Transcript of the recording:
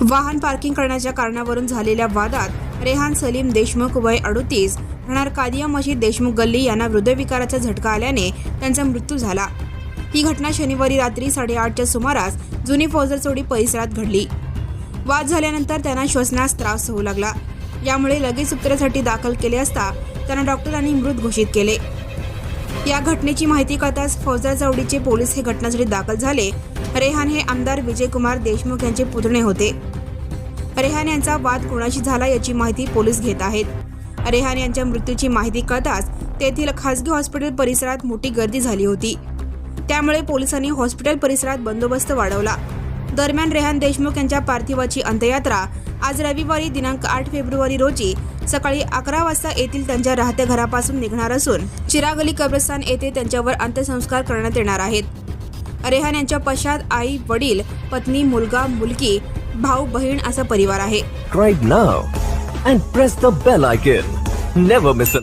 वाहन पार्किंग करण्याच्या कारणावरून झालेल्या वादात रेहान सलीम देशमुख वय अडुतीस राहणार कादिया मशीद देशमुख गल्ली यांना हृदयविकाराचा झटका आल्याने त्यांचा मृत्यू झाला. ही घटना शनिवारी रात्री साडेआठच्या सुमारास जुनी फौजर चौडी परिसरात घडली. वाद झाल्यानंतर त्यांना श्वसनास त्रास होऊ लागला. यामुळे लगेच उपचारासाठी दाखल केले असता त्यांना डॉक्टरांनी मृत घोषित केले. या घटनेची माहिती कळताच फौजदार चौडीचे पोलीस हे घटनास्थळी दाखल झाले. रेहान हे आमदार विजयकुमार देशमुख यांचे पुतणे होते. रेहान यांचा वाद कोणाशी झाला याची माहिती पोलीस घेत आहेत. रेहान यांच्या मृत्यूची माहिती कळताच तेथील खासगी हॉस्पिटल परिसरात मोठी गर्दी झाली होती. त्यामुळे पोलिसांनी हॉस्पिटल परिसरात बंदोबस्त वाढवला. दरम्यान रेहान देशमुख यांच्या पार्थिवाची अंत्ययात्रा आज रविवारी दिनांक आठ फेब्रुवारी रोजी सकाळी अकरा वाजता येथील त्यांच्या राहत्या घरापासून निघणार असून चिरागली कब्रस्तान येथे त्यांच्यावर अंत्यसंस्कार करण्यात येणार आहेत. रेहान यांच्या पश्चात आई वडील पत्नी मुलगा मुलगी भाऊ बहीण असा परिवार आहे right now and press the bell icon never miss